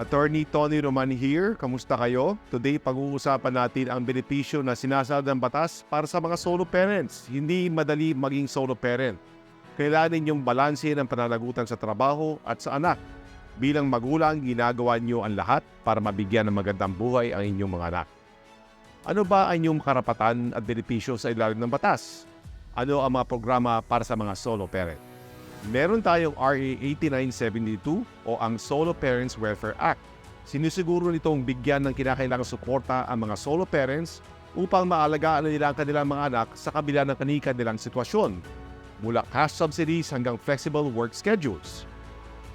Attorney Tony Roman here. Kamusta kayo? Today, pag-uusapan natin ang benepisyo na sinasad ng batas para sa mga solo parents. Hindi madali maging solo parent. Kailangan ninyong balanse ng pananagutan sa trabaho at sa anak. Bilang magulang, ginagawa niyo ang lahat para mabigyan ng magandang buhay ang inyong mga anak. Ano ba ang inyong karapatan at benepisyo sa ilalim ng batas? Ano ang mga programa para sa mga solo parent? Meron tayong RA 8972 o ang Solo Parents Welfare Act. Sinusiguro nitong bigyan ng kinakailangang suporta ang mga solo parents upang maalagaan nila ang kanilang mga anak sa kabila ng kanika nilang sitwasyon, mula cash subsidies hanggang flexible work schedules.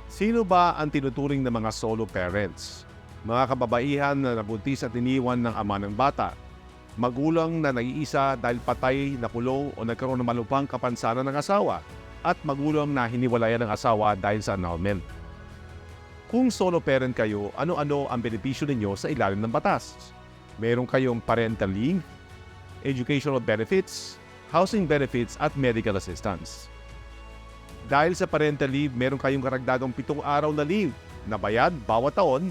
Sino ba ang tinuturing ng mga solo parents? Mga kababaihan na nabuntis at iniwan ng ama ng bata, magulang na naiisa dahil patay, nakulong o nagkaroon ng malupang kapansanan ng asawa, at magulang na hiniwalayan ng asawa dahil sa annulment. Kung solo parent kayo, ano-ano ang benepisyo ninyo sa ilalim ng batas? Meron kayong parental leave, educational benefits, housing benefits at medical assistance. Dahil sa parental leave, meron kayong karagdagang pitong araw na leave na bayad bawat taon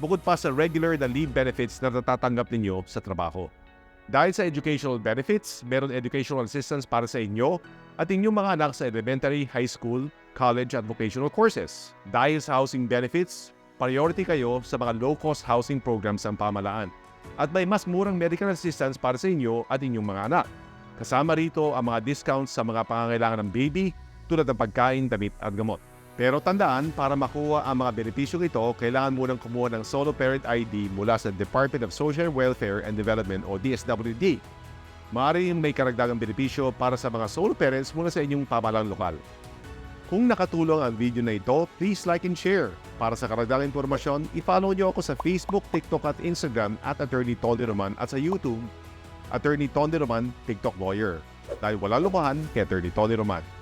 bukod pa sa regular na leave benefits na natatanggap ninyo sa trabaho. Dahil sa educational benefits, meron educational assistance para sa inyo at inyong mga anak sa elementary, high school, college at vocational courses. Dahil sa housing benefits, priority kayo sa mga low-cost housing programs ng pamalaan. At may mas murang medical assistance para sa inyo at inyong mga anak. Kasama rito ang mga discounts sa mga pangangailangan ng baby tulad ng pagkain, damit at gamot. Pero tandaan, para makuha ang mga benepisyong ito, kailangan munang kumuha ng Solo Parent ID mula sa Department of Social Welfare and Development o DSWD. Maaaring may karagdagang benepisyo para sa mga solo parents mula sa inyong pamahalang lokal. Kung nakatulong ang video na ito, please like and share. Para sa karagdagang impormasyon, i-follow niyo ako sa Facebook, TikTok at Instagram at Attorney Tony Roman at sa YouTube, Attorney Tony Roman, TikTok Lawyer. Dahil walang lukahan kay Attorney Tony Roman.